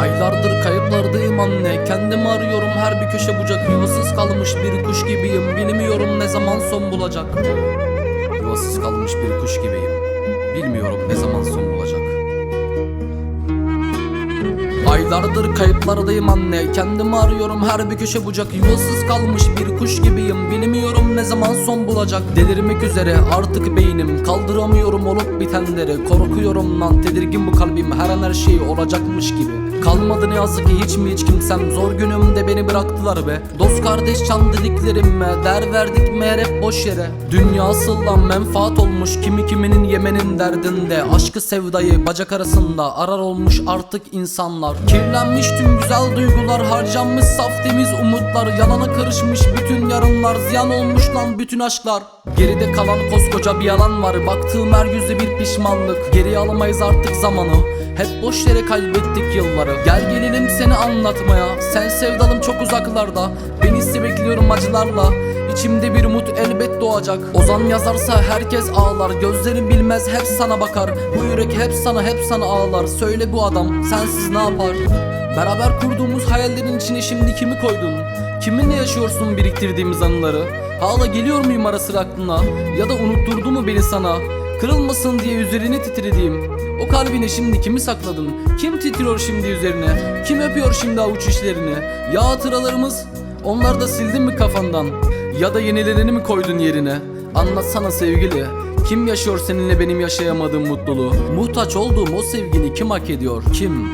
Aylardır kayıplardayım anne. Kendimi arıyorum her bir köşe bucak. Yuvasız kalmış bir kuş gibiyim. Bilmiyorum ne zaman son bulacak. Yuvasız kalmış bir kuş gibiyim. Bilmiyorum ne zaman son bulacak. Aylardır kayıplardayım anne. Kendimi arıyorum her bir köşe bucak. Yuvasız kalmış bir kuş gibiyim. Bilmiyorum ne zaman son bulacak. Delirmek üzere artık beynim. Kaldıramıyorum olup bitenleri. Korkuyorum lan tedirgin bu kalbim. Her an her şey olacakmış gibi Kalmadı ne yazık ki hiç mi hiç kimsem. Zor günümde beni bıraktılar be. Dost kardeş can dediklerime Der verdik meğer hep boş yere. Dünya asıldan menfaat olmuş. Kimi kiminin yemenin derdinde. Aşkı sevdayı bacak arasında Arar olmuş artık insanlar. Kirlenmiş tüm güzel duygular Harcanmış saf temiz umutlar. Yalana karışmış bütün yarınlar. Ziyan olmuş lan bütün aşklar. Geride kalan koskoca bir yalan var. Baktığım her yüzde bir pişmanlık. Geriye alamayız artık zamanı hep boş yere kaybettik yılları. Gel gelelim seni anlatmaya. Sen sevdalım çok uzaklarda. Ben ise bekliyorum acılarla. İçimde bir umut elbet doğacak. Ozan yazarsa herkes ağlar. Gözlerin bilmez hep sana bakar. Bu yürek hep sana hep sana ağlar. Söyle bu adam sensiz ne yapar? Beraber kurduğumuz hayallerin içine şimdi kimi koydun? Kiminle yaşıyorsun biriktirdiğimiz anıları? Hala geliyor muyum ara sıra aklına? Ya da unutturdu mu beni sana Kırılmasın diye üzerine titrediğim O kalbine şimdi kimi sakladın Kim titriyor şimdi üzerine? Kim öpüyor şimdi avuç işlerini? Ya hatıralarımız? Onlar da sildin mi kafandan? Ya da yenilerini mi koydun yerine? Anlatsana sevgili. Kim yaşıyor seninle benim yaşayamadığım mutluluğu? Muhtaç olduğum o sevgini kim hak ediyor? Kim